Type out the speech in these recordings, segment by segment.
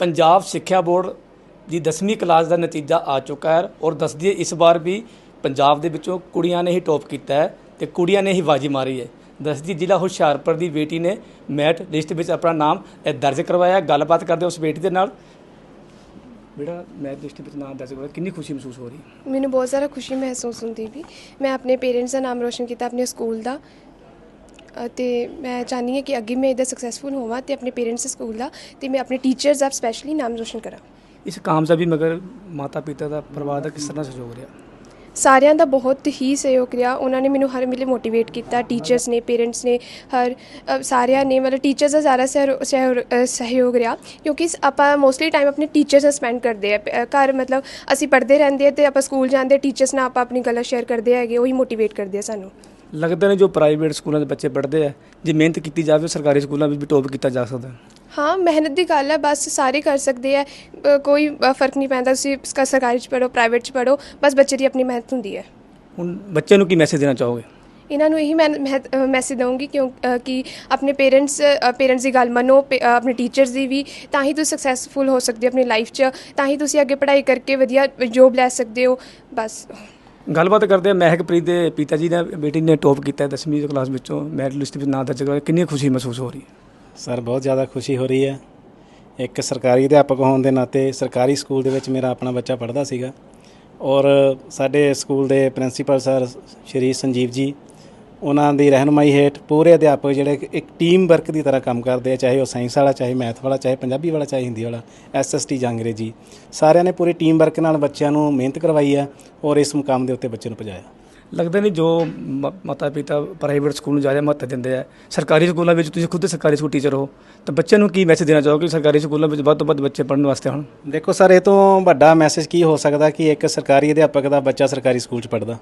ਪੰਜਾਬ ਸਿੱਖਿਆ ਬੋਰਡ ਦੀ 10ਵੀਂ ਕਲਾਸ ਦਾ ਨਤੀਜਾ ਆ ਚੁੱਕਾ ਹੈ ਔਰ ਦੱਸਦੀ ਹੈ, ਇਸ ਵਾਰ ਵੀ ਪੰਜਾਬ ਦੇ ਵਿੱਚੋਂ ਕੁੜੀਆਂ ਨੇ ਹੀ ਟੌਪ ਕੀਤਾ ਹੈ ਤੇ ਕੁੜੀਆਂ ਨੇ ਹੀ ਬਾਜੀ ਮਾਰੀ ਹੈ। ਦੱਸਦੀ ਜ਼ਿਲ੍ਹਾ ਹੁਸ਼ਿਆਰਪੁਰ ਦੀ ਬੇਟੀ ਨੇ ਮੈਟ ਲਿਸਟ ਵਿੱਚ ਆਪਣਾ ਨਾਮ ਦਰਜ ਕਰਵਾਇਆ ਗੱਲਬਾਤ ਕਰਦੇ ਉਸ ਬੇਟੀ ਦੇ ਨਾਲ। ਬੇਟਾ, ਮੈਟ ਲਿਸਟ ਵਿੱਚ ਨਾਮ ਦਰਜ ਕਰਵਾਇਆ। ਕਿੰਨੀ ਖੁਸ਼ੀ ਮਹਿਸੂਸ ਹੋ ਰਹੀ ਮੈਨੂੰ ਬਹੁਤ ਜ਼ਿਆਦਾ ਖੁਸ਼ੀ ਮਹਿਸੂਸ ਹੁੰਦੀ ਵੀ ਮੈਂ ਆਪਣੇ ਪੇਰੈਂਟਸ ਦਾ ਨਾਮ ਰੋਸ਼ਨ ਕੀਤਾ, ਆਪਣੇ ਸਕੂਲ ਦਾ। ਅਤੇ ਮੈਂ ਚਾਹੁੰਦੀ ਹਾਂ ਕਿ ਅੱਗੇ ਮੈਂ ਇਹਦਾ ਸਕਸੈਸਫੁਲ ਹੋਵਾਂ ਤੇ ਆਪਣੇ ਪੇਰੈਂਟਸ ਸਕੂਲ ਦਾ ਤੇ ਮੈਂ ਆਪਣੇ ਟੀਚਰਸ ਦਾ ਸਪੈਸ਼ਲੀ ਨਾਮ ਰੋਸ਼ਨ ਕਰਾਂ। ਇਸ ਕਾਮਯਾਬੀ ਮਗਰ ਮਾਤਾ ਪਿਤਾ ਦਾ ਪਰਿਵਾਰ ਦਾ ਕਿਸ ਤਰ੍ਹਾਂ ਸਹਿਯੋਗ ਰਿਹਾ? ਸਾਰਿਆਂ ਦਾ ਬਹੁਤ ਹੀ ਸਹਿਯੋਗ ਰਿਹਾ। ਉਹਨਾਂ ਨੇ ਮੈਨੂੰ ਹਰ ਵੇਲੇ ਮੋਟੀਵੇਟ ਕੀਤਾ ਟੀਚਰਸ ਨੇ ਪੇਰੈਂਟਸ ਨੇ ਹਰ ਸਾਰਿਆਂ ਨੇ ਮਤਲਬ ਟੀਚਰਸ ਦਾ ਅ, ਸਹਿਯੋਗ ਰਿਹਾ ਕਿਉਂਕਿ ਆਪਾਂ ਮੋਸਟਲੀ ਟਾਈਮ ਆਪਣੇ ਟੀਚਰਸ ਨਾਲ ਸਪੈਂਡ ਕਰਦੇ ਆ। ਘਰ ਮਤਲਬ ਅਸੀਂ ਪੜ੍ਹਦੇ ਰਹਿੰਦੇ ਆ ਤੇ ਆਪਾਂ ਸਕੂਲ ਜਾਂਦੇ ਟੀਚਰਸ ਨਾਲ ਆਪਾਂ ਆਪਣੀ ਗੱਲਾਂ ਸ਼ੇਅਰ ਕਰਦੇ ਹੈਗੇ ਉਹੀ ਮੋਟੀਵੇਟ ਕਰਦੇ ਆ ਸਾਨੂੰ। ਲੱਗਦਾ ਨੇ ਜੋ ਪ੍ਰਾਈਵੇਟ ਸਕੂਲਾਂ ਦੇ ਬੱਚੇ ਪੜ੍ਹਦੇ ਆ ਜੇ ਮਿਹਨਤ ਕੀਤੀ ਜਾਵੇ ਸਰਕਾਰੀ ਸਕੂਲਾਂ ਵਿੱਚ ਵੀ ਟੌਪ ਕੀਤਾ ਜਾ ਸਕਦਾ ਹੈ। ਮਿਹਨਤ ਦੀ ਗੱਲ ਹੈ ਬਸ ਸਾਰੇ ਕਰ ਸਕਦੇ ਆ। ਕੋਈ ਫ਼ਰਕ ਨਹੀਂ ਪੈਂਦਾ ਤੁਸੀਂ ਸਰਕਾਰੀ ਚ ਪੜੋ ਪ੍ਰਾਈਵੇਟ ਚ ਪੜੋ ਬਸ ਬੱਚੇ ਦੀ ਆਪਣੀ ਮਿਹਨਤ ਹੁੰਦੀ ਹੈ। ਹੁਣ ਬੱਚੇ ਨੂੰ ਕੀ ਮੈਸੇਜ ਦੇਣਾ ਚਾਹੋਗੇ? ਇਹਨਾਂ ਨੂੰ ਇਹੀ ਮੈਂ ਮੈਸੇਜ ਦਊਂਗੀ ਕਿਉਂ ਕਿ ਆਪਣੇ ਪੇਰੈਂਟਸ ਪੇਰੈਂਟਸ ਦੀ ਗੱਲ ਮੰਨੋ ਆਪਣੇ ਟੀਚਰਸ ਦੀ ਵੀ ਤਾਂ ਹੀ ਤੁਸੀਂ ਸਕਸੈਸਫੁਲ ਹੋ ਸਕਦੇ ਹੋ ਆਪਣੀ ਲਾਈਫ 'ਚ ਤਾਂ ਹੀ ਤੁਸੀਂ ਅੱਗੇ ਪੜ੍ਹਾਈ ਕਰਕੇ ਵਧੀਆ ਜੋਬ ਲੈ ਸਕਦੇ ਹੋ ਬਸ। ਗੱਲਬਾਤ ਕਰਦੇ ਆ ਮਹਿਕਪ੍ਰੀਤ ਦੇ ਪਿਤਾ ਜੀ ਨੇ ਬੇਟੀ ਨੇ ਟੌਪ ਕੀਤਾ 10ਵੀਂ ਕਲਾਸ ਵਿੱਚੋਂ, ਮੈਰਿਟ ਲਿਸਟ ਵਿੱਚ ਨਾਂ ਦਰਜ ਕਰਵਾਇਆ। ਕਿੰਨੀ ਖੁਸ਼ੀ ਮਹਿਸੂਸ ਹੋ ਰਹੀ ਹੈ? ਸਰ, ਬਹੁਤ ਜ਼ਿਆਦਾ ਖੁਸ਼ੀ ਹੋ ਰਹੀ ਹੈ। ਇੱਕ ਸਰਕਾਰੀ ਅਧਿਆਪਕ ਹੋਣ ਦੇ ਨਾਤੇ ਸਰਕਾਰੀ ਸਕੂਲ ਦੇ ਵਿੱਚ ਮੇਰਾ ਆਪਣਾ ਬੱਚਾ ਪੜ੍ਹਦਾ ਸੀਗਾ ਔਰ ਸਾਡੇ ਸਕੂਲ ਦੇ ਪ੍ਰਿੰਸੀਪਲ ਸਰ ਸ਼੍ਰੀ ਸੰਜੀਵ ਜੀ ਉਹਨਾਂ ਦੀ ਰਹਿਨਮਾਈ ਹੇਠ ਪੂਰੇ ਅਧਿਆਪਕ ਜਿਹੜੇ ਇੱਕ ਟੀਮ ਵਰਕ ਦੀ ਤਰ੍ਹਾਂ ਕੰਮ ਕਰਦੇ ਆ ਚਾਹੇ ਉਹ ਸਾਇੰਸ ਵਾਲਾ ਚਾਹੇ ਮੈਥ ਵਾਲਾ ਚਾਹੇ ਪੰਜਾਬੀ ਵਾਲਾ ਚਾਹੇ ਹਿੰਦੀ ਵਾਲਾ ਐਸਐਸਟੀ ਜਾਂ ਅੰਗਰੇਜ਼ੀ। ਸਾਰਿਆਂ ਨੇ ਪੂਰੀ ਟੀਮ ਵਰਕ ਨਾਲ ਬੱਚਿਆਂ ਨੂੰ ਮਿਹਨਤ ਕਰਵਾਈ ਹੈ ਔਰ ਇਸ ਮੁਕਾਮ ਦੇ ਉੱਤੇ ਬੱਚੇ ਨੂੰ ਪਹੁੰਚਾਇਆ। ਲੱਗਦਾ ਨਹੀਂ ਜੋ ਮਾਤਾ ਪਿਤਾ ਪ੍ਰਾਈਵੇਟ ਸਕੂਲ ਨੂੰ ਜ਼ਿਆਦਾ ਮਹੱਤਵ ਦਿੰਦੇ ਆ ਸਰਕਾਰੀ ਸਕੂਲਾਂ ਵਿੱਚ ਤੁਸੀਂ ਖੁਦ ਸਰਕਾਰੀ ਸਕੂਲ ਟੀਚਰ ਹੋ ਤਾਂ ਬੱਚਿਆਂ ਨੂੰ ਕੀ ਮੈਸੇਜ ਦੇਣਾ ਚਾਹੋਗੇ ਸਰਕਾਰੀ ਸਕੂਲਾਂ ਵਿੱਚ ਵੱਧ ਤੋਂ ਵੱਧ ਬੱਚੇ ਪੜ੍ਹਨ ਵਾਸਤੇ ਹੁਣ ਦੇਖੋ ਸਰ ਇਹ ਤੋਂ ਵੱਡਾ ਮੈਸੇਜ ਕੀ ਹੋ ਸਕਦਾ ਕਿ ਇੱਕ ਸਰਕਾਰੀ ਅਧਿਆਪਕ ਦਾ ਬੱਚਾ ਸਰਕਾਰੀ ਸਕੂਲ 'ਚ ਪੜ੍ਹਦਾ।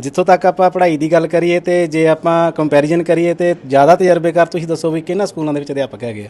ਜਿੱਥੋਂ ਤੱਕ ਆਪਾਂ ਪੜ੍ਹਾਈ ਦੀ ਗੱਲ ਕਰੀਏ ਤੇ ਜੇ ਆਪਾਂ ਕੰਪੈਰੀਜ਼ਨ ਕਰੀਏ ਤੇ ਜ਼ਿਆਦਾ ਤਜਰਬੇਕਾਰ ਤੁਸੀਂ ਦੱਸੋ ਵੀ ਕਿਹਨਾਂ ਸਕੂਲਾਂ ਦੇ ਵਿੱਚ ਅਧਿਆਪਕ ਹੈਗੇ ਆ?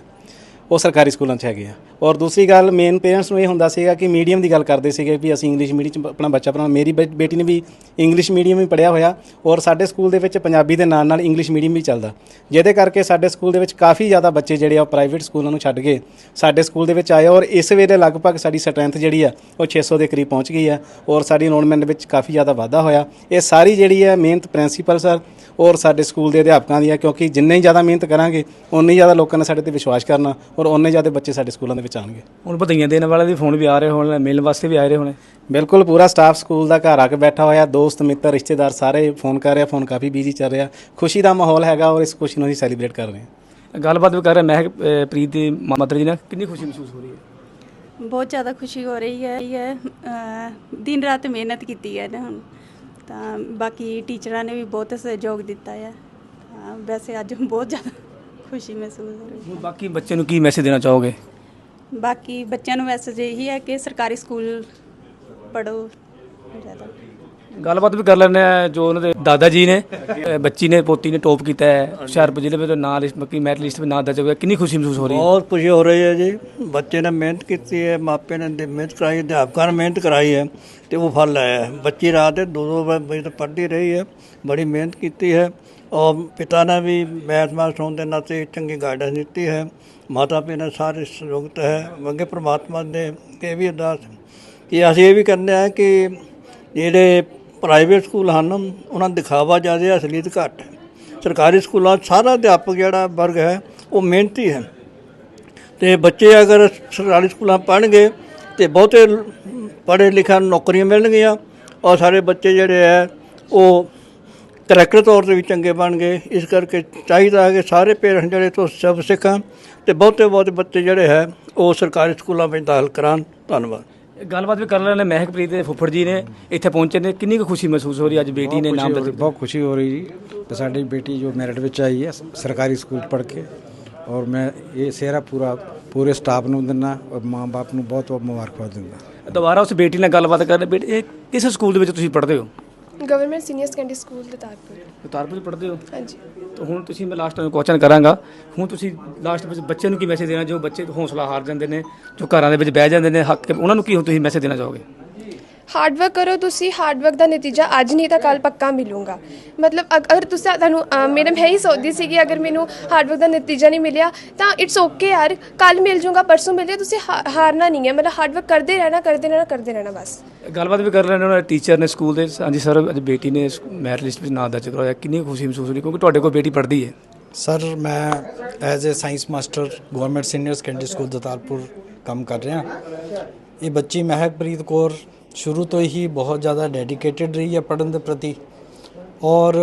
ਉਹ ਸਰਕਾਰੀ ਸਕੂਲਾਂ 'ਚ ਹੈਗੇ ਆ। ਔਰ ਦੂਸਰੀ ਗੱਲ ਮੇਨ ਪੇਰੈਂਟਸ ਨੂੰ ਇਹ ਹੁੰਦਾ ਸੀਗਾ ਕਿ ਮੀਡੀਅਮ ਦੀ ਗੱਲ ਕਰਦੇ ਸੀਗੇ ਵੀ ਅਸੀਂ ਇੰਗਲਿਸ਼ ਮੀਡੀਅਮ 'ਚ ਆਪਣਾ ਬੱਚਾ ਪੜਾਉਣਾ ਮੇਰੀ ਬੇ- ਬੇਟੀ ਨੇ ਵੀ ਇੰਗਲਿਸ਼ ਮੀਡੀਅਮ ਹੀ ਪੜਿਆ ਹੋਇਆ ਔਰ ਸਾਡੇ ਸਕੂਲ ਦੇ ਵਿੱਚ ਪੰਜਾਬੀ ਦੇ ਨਾਲ ਨਾਲ ਇੰਗਲਿਸ਼ ਮੀਡੀਅਮ ਵੀ ਚੱਲਦਾ। ਜਿਹਦੇ ਕਰਕੇ ਸਾਡੇ ਸਕੂਲ ਦੇ ਵਿੱਚ ਕਾਫੀ ਜ਼ਿਆਦਾ ਬੱਚੇ ਜਿਹੜੇ ਆ ਪ੍ਰਾਈਵੇਟ ਸਕੂਲਾਂ ਨੂੰ ਛੱਡ ਕੇ ਸਾਡੇ ਸਕੂਲ ਦੇ ਵਿੱਚ ਆਏ ਔਰ ਇਸ ਵੇਲੇ ਲਗਭਗ ਸਾਡੀ ਸਟਰੈਂਥ ਜਿਹੜੀ ਆ ਉਹ 600 ਦੇ ਕਰੀਬ ਪਹੁੰਚ ਗਈ ਆ ਔਰ ਸਾਡੀ ਇਨਰੋਲਮੈਂਟ ਵਿੱਚ ਕਾਫੀ ਜ਼ਿਆਦਾ ਵਾਧਾ ਹੋਇਆ। ਇਹ ਸਾਰੀ ਜਿਹੜੀ ਹੈ ਮਿਹਨਤ ਪ੍ਰਿੰਸੀਪਲ ਸਰ ਔਰ ਸਾਡੇ ਸਕੂਲ ਦੇ ਅਧਿਆਪਕਾਂ ਦੀ ਹੈ ਕਿਉਂਕਿ ਜਿੰਨੇ ਹੀ ਜ਼ਿਆਦਾ ਮਿਹਨਤ ਕਰਾਂਗੇ ਉਨੇ ਹੀ ਜ਼ਿਆਦਾ ਲੋਕਾਂ ਨੇ ਸਾਡੇ ਤੇ ਵਿਸ਼ਵਾਸ ਕਰਨਾ। ਔਰ ਉਨੇ ਜ਼ਿਆਦਾ ਬੱਚੇ ਸਾਡੇ ਸਕੂਲਾਂ ਦੇ ਵਿੱਚ ਆਉਣਗੇ। ਹੁਣ ਵਧਾਈਆਂ ਦੇਣ ਵਾਲੇ ਵੀ ਫੋਨ ਵੀ ਆ ਰਹੇ ਹੋਣ ਮਿਲਣ ਵਾਸਤੇ ਵੀ ਆ ਰਹੇ ਹੋਣੇ। ਬਿਲਕੁਲ ਪੂਰਾ ਸਟਾਫ ਸਕੂਲ ਦਾ ਘਰ ਆ ਕੇ ਬੈਠਾ ਹੋਇਆ ਦੋਸਤ ਮਿੱਤਰ ਰਿਸ਼ਤੇਦਾਰ ਸਾਰੇ ਫੋਨ ਕਰ ਰਿਹਾ ਫੋਨ ਕਾਫੀ ਬਿਜ਼ੀ ਚੱਲ ਰਿਹਾ। ਖੁਸ਼ੀ ਦਾ ਮਾਹੌਲ ਹੈਗਾ ਔਰ ਇਸ ਖੁਸ਼ੀ ਨੂੰ ਅਸੀਂ ਸੈਲੀਬ੍ਰੇਟ ਕਰ ਰਹੇ ਹਾਂ। ਗੱਲਬਾਤ ਵੀ ਕਰ ਰਹੇ ਮਹਿਕ ਅ, ਪ੍ਰੀਤ ਦੀ ਮਾਤਾ ਜੀ ਨਾਲ ਕਿੰਨੀ ਖੁਸ਼ੀ ਮਹਿਸੂਸ ਹੋ ਰਹੀ ਹੈ? ਬਹੁਤ ਜ਼ਿਆਦਾ ਖੁਸ਼ੀ ਹੋ ਰਹੀ ਹੈ। ਇਹ ਦਿਨ ਰਾਤ ਮਿਹਨਤ ਕੀਤੀ ਹੈ ਨਾ ਹੁਣ। ਤਾਂ ਬਾਕੀ ਟੀਚਰਾਂ ਨੇ ਵੀ ਬਹੁਤ ਸਹਿਯੋਗ ਦਿੱਤਾ ਹੈ। ਵੈਸੇ ਅੱਜ ਬਹੁਤ ਜ਼ਿਆਦਾ ਖੁਸ਼ੀ ਮਹਿਸੂਸ ਹੋ ਰਹੀ ਹੁਣ ਬਾਕੀ ਬੱਚੇ ਨੂੰ ਕੀ ਮੈਸੇਜ ਦੇਣਾ ਚਾਹੋਗੇ? ਹੈ ਬਾਕੀ ਬੱਚਿਆਂ ਨੂੰ ਮੈਸੇਜ ਇਹੀ ਹੈ ਕਿ ਸਰਕਾਰੀ ਸਕੂਲ ਪੜੋ ਜ਼ਿਆਦਾ। ਗੱਲਬਾਤ ਵੀ ਕਰ ਲੈਂਦੇ ਆ ਜੋ ਉਹਨਾਂ ਦੇ ਦਾਦਾ ਜੀ ਨੇ ਅ, ਬੱਚੀ ਨੇ ਪੋਤੀ ਨੇ ਟੌਪ ਕੀਤਾ ਹੈ। ਹੁਸ਼ਿਆਰਪੁਰ ਜ਼ਿਲ੍ਹੇ ਵਿੱਚ ਨਾਂ ਲਿਸਟ ਮੱਕੀ ਮੈਰਿਟ ਲਿਸਟ ਵਿੱਚ ਨਾਂ ਦਰਜ ਹੋਇਆ ਕਿੰਨੀ ਖੁਸ਼ੀ ਮਹਿਸੂਸ ਹੋ ਰਹੀ ਹੈ? ਬਹੁਤ ਖੁਸ਼ੀ ਹੋ ਰਹੀ ਹੈ ਜੀ। ਬੱਚੇ ਨੇ ਮਿਹਨਤ ਕੀਤੀ ਹੈ ਮਾਪੇ ਨੇ ਦੇ- ਮਿਹਨਤ ਕਰਾਈ ਅਧਿਆਪਕਾਂ ਨੇ ਮਿਹਨਤ ਕਰਾਈ ਹੈ ਤੇ ਉਹ ਫਲ ਆਇਆ ਹੈ। ਬੱਚੀ ਰਾਤ ਦੇ ਦੋ ਦੋ ਵਜੇ ਤੱਕ ਪੜ੍ਹਦੀ ਰਹੀ ਹੈ। ਬੜੀ ਮਿਹਨਤ ਕੀਤੀ ਹੈ। ਔਰ ਪਿਤਾ ਨੇ ਵੀ ਮੈਥ ਮਾਸਟਰ ਹੋਣ ਦੇ ਨਾਤੇ ਚੰਗੀ ਗਾਈਡੈਂਸ ਦਿੱਤੀ ਹੈ। ਮਾਤਾ ਪਿਤਾ ਨੇ ਸਾਰੇ ਸਹਿਯੋਗਤ ਹੈ। ਮੰਗੇ ਪ੍ਰਮਾਤਮਾ ਦੇ ਇਹ ਵੀ ਅਰਦਾਸ ਕਿ ਅਸੀਂ ਇਹ ਵੀ ਕਹਿੰਦੇ ਆ ਕਿ ਜਿਹੜੇ ਪ੍ਰਾਈਵੇਟ ਸਕੂਲ ਹਨ, ਉਹਨਾਂ ਦਿਖਾਵਾ ਜ਼ਿਆਦਾ ਅਸਲੀਅਤ ਘੱਟ ਹੈ। ਸਰਕਾਰੀ ਸਕੂਲਾਂ ਸਾਰਾ ਅਧਿਆਪਕ ਜਿਹੜਾ ਵਰਗ ਹੈ, ਉਹ ਮਿਹਨਤੀ ਹੈ। ਤੇ ਬੱਚੇ ਅਗਰ ਸਰਕਾਰੀ ਸਕੂਲਾਂ ਪੜ੍ਹਨਗੇ ਤੇ ਬਹੁਤੇ ਪੜ੍ਹੇ ਲਿਖਿਆ ਨੌਕਰੀਆਂ ਮਿਲਣਗੀਆਂ ਔਰ ਸਾਰੇ ਬੱਚੇ ਜਿਹੜੇ ਹੈ, ਉਹ ਕਰੈਕਟਰ ਤੌਰ ਤੇ ਵੀ ਚੰਗੇ ਬਣ ਗਏ। ਇਸ ਕਰਕੇ ਚਾਹੀਦਾ ਹੈ ਕਿ ਸਾਰੇ ਪੇਰੈਂਟ ਜਿਹੜੇ ਤੋਂ ਸਭ ਸਿੱਖਣ ਤੇ ਬਹੁਤੇ ਬਹੁਤ ਬੱਚੇ ਜਿਹੜੇ ਹੈ ਉਹ ਸਰਕਾਰੀ ਸਕੂਲਾਂ ਵਿੱਚ ਦਾਖਲ ਕਰਾਉਣ। ਧੰਨਵਾਦ। ਗੱਲਬਾਤ ਵੀ ਕਰ ਰਹੇ ਨੇ ਮਹਿਕਪ੍ਰੀਤ ਦੇ ਫੁੱਫੜ ਜੀ ਨੇ ਇੱਥੇ ਪਹੁੰਚੇ ਨੇ। ਕਿੰਨੀ ਕੁ ਖੁਸ਼ੀ ਮਹਿਸੂਸ ਹੋ ਰਹੀ ਅੱਜ ਬੇਟੀ ਨੇ ਨਾਮ ਦਿੱਤਾ। ਬਹੁਤ ਖੁਸ਼ੀ ਹੋ ਰਹੀ ਜੀ। ਤੇ ਸਾਡੀ ਬੇਟੀ ਜੋ ਮੈਰਿਟ ਵਿੱਚ ਆਈ ਹੈ ਸਰਕਾਰੀ ਸਕੂਲ ਪੜ੍ਹ ਕੇ। ਔਰ ਮੈਂ ਇਹ ਸਿਹਰਾ ਪੂਰਾ ਪੂਰੇ ਸਟਾਫ ਨੂੰ ਦਿੰਦਾ ਔਰ ਮਾਂ-ਬਾਪ ਨੂੰ ਬਹੁਤ ਬਹੁਤ ਮੁਬਾਰਕਬਾਦ ਦਿੰਦਾ। ਦੁਬਾਰਾ ਉਸ ਬੇਟੀ ਨਾਲ ਗੱਲਬਾਤ ਕਰਨ ਬੇਟੀ ਇਹ ਕਿਸ ਸਕੂਲ ਦੇ ਵਿੱਚ ਤੁਸੀਂ ਪੜ੍ਹਦੇ ਹੋ? Government senior secondary school Datarpur Utarpur ਪੜ੍ਹਦੇ ਹੋ? ਹਾਂਜੀ। ਤਾਂ ਹੁਣ ਤੁਸੀਂ ਮੈਂ ਲਾਸਟ ਟਾਈਮ ਕੁਐਸਚਨ ਕਰਾਂਗਾ। ਹੁਣ ਤੁਸੀਂ ਲਾਸਟ ਵਿੱਚ ਬੱਚੇ ਨੂੰ ਕੀ ਮੈਸੇਜ ਦੇਣਾ ਜੋ ਬੱਚੇ ਹੌਸਲਾ ਹਾਰ ਜਾਂਦੇ ਨੇ ਜੋ ਘਰਾਂ ਦੇ ਵਿੱਚ ਬਹਿ ਜਾਂਦੇ ਨੇ ਹੱਕ ਉਹਨਾਂ ਨੂੰ ਕੀ ਹੁਣ ਤੁਸੀਂ ਮੈਸੇਜ ਦੇਣਾ ਚਾਹੋਗੇ? ਹਾਰਡ ਵਰਕ ਕਰੋ ਤੁਸੀਂ ਹਾਰਡ ਵਰਕ ਦਾ ਨਤੀਜਾ ਅੱਜ ਨਹੀਂ ਤਾਂ ਕੱਲ ਪੱਕਾ ਮਿਲੂਗਾ। ਮਤਲਬ ਅਗ- ਅਗਰ ਤੁਸੀਂ ਤੁਹਾਨੂੰ ਅ, ਮੈਡਮ ਹੈ ਹੀ ਸੋਚਦੀ ਸੀ ਕਿ ਅਗਰ ਮੈਨੂੰ ਹਾਰਡ ਵਰਕ ਦਾ ਨਤੀਜਾ ਨਹੀਂ ਮਿਲਿਆ ਤਾਂ ਇਟਸ ਓਕੇ ਯਾਰ ਕੱਲ ਮਿਲ ਜਾਊਗਾ ਪਰਸੋਂ ਮਿਲ ਜਾਏ ਤੁਸੀਂ ਹਾ- ਹਾਰਨਾ ਨਹੀਂ ਹੈ। ਮਤਲਬ ਹਾਰਡ ਵਰਕ ਕਰਦੇ ਰਹਿਣਾ ਕਰਦੇ ਰਹਿਣਾ ਕਰਦੇ ਰਹਿਣਾ ਬਸ। ਗੱਲਬਾਤ ਵੀ ਕਰ ਲੈਣੇ ਉਹਨਾਂ ਟੀਚਰ ਨੇ ਸਕੂਲ ਦੇ ਹਾਂਜੀ ਸਰ ਅੱਜ ਬੇਟੀ ਨੇ ਮੈਰਿਟ ਲਿਸਟ ਵਿੱਚ ਨਾਮ ਦਰਜ ਕਰਵਾਇਆ। ਕਿੰਨੀ ਖੁਸ਼ੀ ਮਹਿਸੂਸ ਹੋਈ ਕਿਉਂਕਿ ਤੁਹਾਡੇ ਕੋਲ ਬੇਟੀ ਪੜ੍ਹਦੀ ਹੈ। ਸਰ ਮੈਂ as a science master government senior secondary school Datalpur ਕੰਮ ਕਰ ਰਿਹਾ। ਇਹ ਬੱਚੀ ਮਹਿਕਪ੍ਰੀਤ ਕੌਰ ਸ਼ੁਰੂ ਤੋਂ ਹੀ ਬਹੁਤ ਜ਼ਿਆਦਾ ਡੈਡੀਕੇਟਿਡ ਰਹੀ ਹੈ ਪੜ੍ਹਨ ਦੇ ਪ੍ਰਤੀ ਔਰ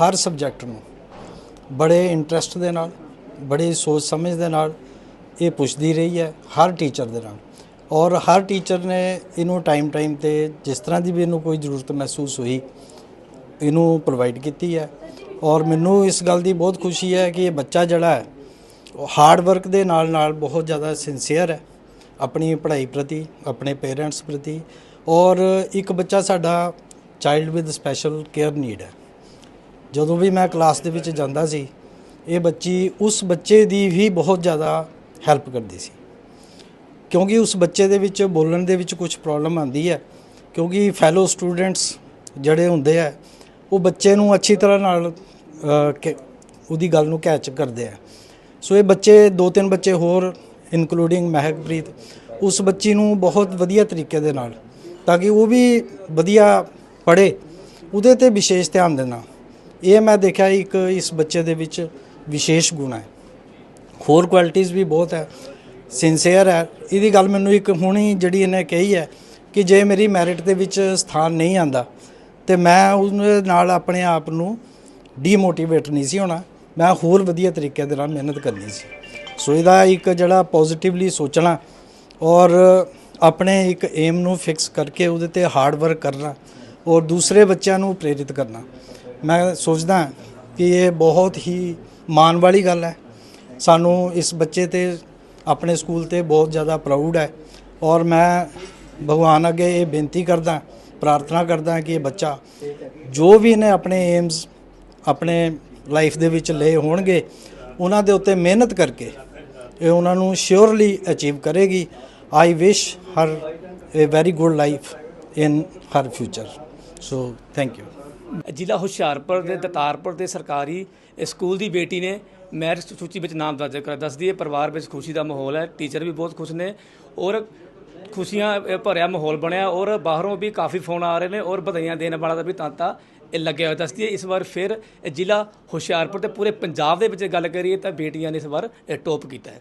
ਹਰ ਸਬਜੈਕਟ ਨੂੰ ਬੜੇ ਇੰਟਰਸਟ ਦੇ ਨਾਲ, ਬੜੀ ਸੋਚ ਸਮਝ ਦੇ ਨਾਲ ਇਹ ਪੁੱਛਦੀ ਰਹੀ ਹੈ ਹਰ ਟੀਚਰ ਦੇ ਨਾਲ ਔਰ ਹਰ ਟੀਚਰ ਨੇ ਇਹਨੂੰ ਟਾਈਮ ਟਾਈਮ ਤੇ ਜਿਸ ਤਰ੍ਹਾਂ ਦੀ ਵੀ ਇਹਨੂੰ ਕੋਈ ਜ਼ਰੂਰਤ ਮਹਿਸੂਸ ਹੋਈ, ਇਹਨੂੰ ਪ੍ਰੋਵਾਈਡ ਕੀਤੀ ਹੈ ਔਰ ਮੈਨੂੰ ਇਸ ਗੱਲ ਦੀ ਬਹੁਤ ਖੁਸ਼ੀ ਹੈ ਕਿ ਇਹ ਬੱਚਾ ਜਿਹੜਾ ਹੈ, ਉਹ ਹਾਰਡ ਵਰਕ ਦੇ ਨਾਲ ਨਾਲ ਬਹੁਤ ਜ਼ਿਆਦਾ ਸਿੰਸੀਅਰ ਹੈ ਆਪਣੀ ਪੜ੍ਹਾਈ ਪ੍ਰਤੀ ਆਪਣੇ ਪੇਰੈਂਟਸ ਪ੍ਰਤੀ ਔਰ ਇੱਕ ਬੱਚਾ ਸਾਡਾ child with special care need ਹੈ। ਜਦੋਂ ਵੀ ਮੈਂ ਕਲਾਸ ਦੇ ਵਿੱਚ ਜਾਂਦਾ ਸੀ ਇਹ ਬੱਚੀ ਉਸ ਬੱਚੇ ਦੀ ਵੀ ਬਹੁਤ ਜ਼ਿਆਦਾ ਹੈਲਪ ਕਰਦੀ ਸੀ। ਕਿਉਂਕਿ ਉਸ ਬੱਚੇ ਦੇ ਵਿੱਚ ਬੋਲਣ ਦੇ ਵਿੱਚ ਕੁਝ ਪ੍ਰੋਬਲਮ ਆਉਂਦੀ ਹੈ ਕਿਉਂਕਿ ਫੈਲੋ ਸਟੂਡੈਂਟਸ ਜਿਹੜੇ ਹੁੰਦੇ ਆ ਉਹ ਬੱਚੇ ਨੂੰ ਅੱਛੀ ਤਰ੍ਹਾਂ ਨਾਲ ਅ, ਉਹਦੀ ਗੱਲ ਨੂੰ ਕੈਚ ਕਰਦੇ ਆ ਸੋ ਇਹ ਬੱਚੇ ਦੋ ਤਿੰਨ ਬੱਚੇ ਹੋਰ ਇਨਕਲੂਡਿੰਗ ਮਹਿਕਪ੍ਰੀਤ, ਉਸ ਬੱਚੀ ਨੂੰ ਬਹੁਤ ਵਧੀਆ ਤਰੀਕੇ ਦੇ ਨਾਲ, ਤਾਂ ਕਿ ਉਹ ਵੀ ਵਧੀਆ ਪੜ੍ਹੇ। ਉਹਦੇ ਤੇ ਵਿਸ਼ੇਸ਼ ਧਿਆਨ ਦੇਣਾ। ਇਹ ਮੈਂ ਦੇਖਿਆ ਇੱਕ ਇਸ ਬੱਚੇ ਦੇ ਵਿੱਚ ਵਿਸ਼ੇਸ਼ ਗੁਣ ਹੈ। ਹੋਰ ਕੁਆਲਿਟੀਆਂ ਵੀ ਬਹੁਤ ਹੈ। ਸਿੰਸੀਅਰ ਹੈ। ਇਹਦੀ ਗੱਲ ਮੈਨੂੰ ਇੱਕ ਹੁਣੀ ਜਿਹੜੀ ਇਹਨੇ ਕਹੀ ਹੈ ਕਿ ਜੇ ਮੇਰੀ ਮੈਰਿਟ ਦੇ ਵਿੱਚ ਸਥਾਨ ਨਹੀਂ ਆਂਦਾ, ਤੇ ਮੈਂ ਉਹਦੇ ਨਾਲ ਆਪਣੇ ਆਪ ਨੂੰ ਡੀਮੋਟੀਵੇਟ ਨਹੀਂ ਸੀ ਹੋਣਾ। ਮੈਂ ਹੋਰ ਵਧੀਆ ਤਰੀਕੇ ਦੇ ਨਾਲ ਮਿਹਨਤ ਕਰਨੀ ਸੀ। ਸੋ ਇਹਦਾ ਇੱਕ ਜਿਹੜਾ ਪੋਜ਼ਿਟਿਵਲੀ ਸੋਚਣਾ ਔਰ ਆਪਣੇ ਇੱਕ ਏਮ ਨੂੰ ਫਿਕਸ ਕਰਕੇ ਉਹਦੇ ਤੇ ਹਾਰਡ ਵਰਕ ਕਰਨਾ ਔਰ ਦੂਸਰੇ ਬੱਚਿਆਂ ਨੂੰ ਪ੍ਰੇਰਿਤ ਕਰਨਾ। ਮੈਂ ਸੋਚਦਾ ਕਿ ਇਹ ਬਹੁਤ ਹੀ ਮਾਣ ਵਾਲੀ ਗੱਲ ਹੈ। ਸਾਨੂੰ ਇਸ ਬੱਚੇ ਤੇ, ਆਪਣੇ ਸਕੂਲ ਤੇ ਬਹੁਤ ਜ਼ਿਆਦਾ ਪ੍ਰਾਊਡ ਹੈ ਔਰ ਮੈਂ ਭਗਵਾਨ ਅੱਗੇ ਇਹ ਬੇਨਤੀ ਕਰਦਾ, ਪ੍ਰਾਰਥਨਾ ਕਰਦਾ ਕਿ ਇਹ ਬੱਚਾ ਜੋ ਵੀ ਇਹਨੇ ਆਪਣੇ ਏਮਸ ਆਪਣੇ ਲਾਈਫ ਦੇ ਵਿੱਚ ਲਏ ਹੋਣਗੇ, ਉਹਨਾਂ ਦੇ ਉੱਤੇ ਮਿਹਨਤ ਕਰਕੇ ਇਹ ਉਹਨਾਂ ਨੂੰ ਸ਼ੋਰਲੀ ਅਚੀਵ ਕਰੇਗੀ। I wish her a very good life in her future so thank you ਜ਼ਿਲ੍ਹਾ ਹੁਸ਼ਿਆਰਪੁਰ ਦੇ ਦਤਾਰਪੁਰ ਦੇ ਸਰਕਾਰੀ ਸਕੂਲ ਦੀ ਬੇਟੀ ਨੇ ਮੈਰਿਟ ਸੂਚੀ ਵਿੱਚ ਨਾਮ ਦਰਜ ਕਰ ਦੱਸਦੀ ਹੈ ਪਰਿਵਾਰ ਵਿੱਚ ਖੁਸ਼ੀ ਦਾ ਮਾਹੌਲ ਹੈ। ਟੀਚਰ ਵੀ ਬਹੁਤ ਖੁਸ਼ ਨੇ ਔਰ ਖੁਸ਼ੀਆਂ ਭਰਿਆ ਮਾਹੌਲ ਬਣਿਆ ਔਰ ਬਾਹਰੋਂ ਵੀ ਕਾਫੀ ਫੋਨ ਆ ਰਹੇ ਨੇ ਔਰ ਵਧਾਈਆਂ ਦੇਣ ਵਾਲਾ ਦਾ ਵੀ ਤਾਂਤਾ ਇਹ ਲੱਗਿਆ ਹੋਇਆ। ਦੱਸਦੀ ਹੈ ਇਸ ਵਾਰ ਫਿਰ ਜ਼ਿਲ੍ਹਾ ਹੁਸ਼ਿਆਰਪੁਰ ਤੇ ਪੂਰੇ ਪੰਜਾਬ ਦੇ ਵਿੱਚ ਗੱਲ ਕਰੀਏ ਤਾਂ ਬੇਟੀਆਂ ਨੇ ਇਸ ਵਾਰ ਟੌਪ ਕੀਤਾ ਹੈ।